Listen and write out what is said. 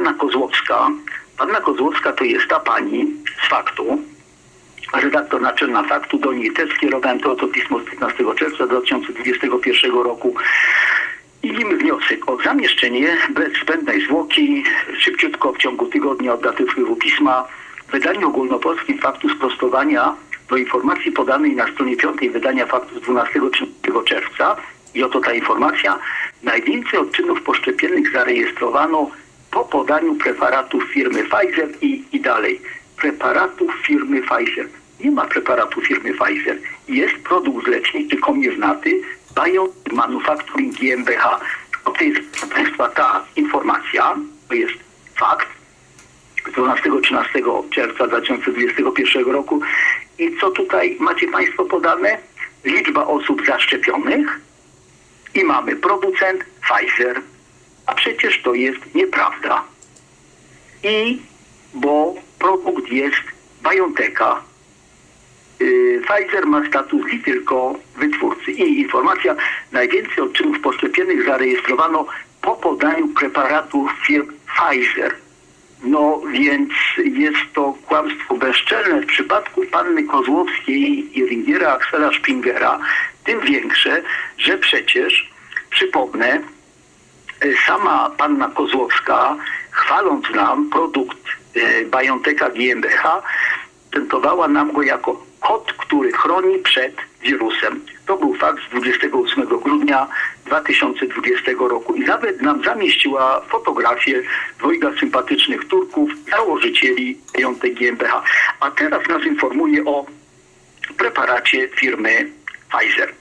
panna Kozłowska. Panna Kozłowska to jest ta pani z faktu, redaktor naczelna faktu, do niej też skierowałem to oto pismo z 15 czerwca 2021 roku. I nim wniosek o zamieszczenie bez zbędnej zwłoki szybciutko w ciągu tygodnia od daty wpływu pisma w wydaniu ogólnopolskim faktu sprostowania do informacji podanej na stronie 5 wydania faktu z 12-13 czerwca. I oto ta informacja. Najwięcej odczynów poszczepiennych zarejestrowano po podaniu preparatów firmy Pfizer i, i dalej. Preparatów firmy Pfizer. Nie ma preparatu firmy Pfizer. Jest produkt leczniczy komirnaty Bio Manufacturing GmbH. To jest, proszę Państwa, ta informacja, to jest fakt, 12-13 czerwca 2021 roku. I co tutaj macie Państwo podane? Liczba osób zaszczepionych i mamy producent Pfizer. A przecież to jest nieprawda. I bo produkt jest BioNTecha. Yy, Pfizer ma status i tylko wytwórcy. I informacja, najwięcej odczynów poszczepionych zarejestrowano po podaniu preparatu firm Pfizer. No więc jest to kłamstwo bezczelne w przypadku panny Kozłowskiej i Ringiera Axela Springera. Tym większe, że przecież, przypomnę, y, sama panna Kozłowska, chwaląc nam produkt y, BioNTecha GmbH, prezentowała nam go jako kod, który chroni przed wirusem. To był fakt z 28 grudnia 2020 roku i nawet nam zamieściła fotografię dwojga sympatycznych Turków, założycieli BioNTech GmbH. A teraz nas informuje o preparacie firmy Pfizer.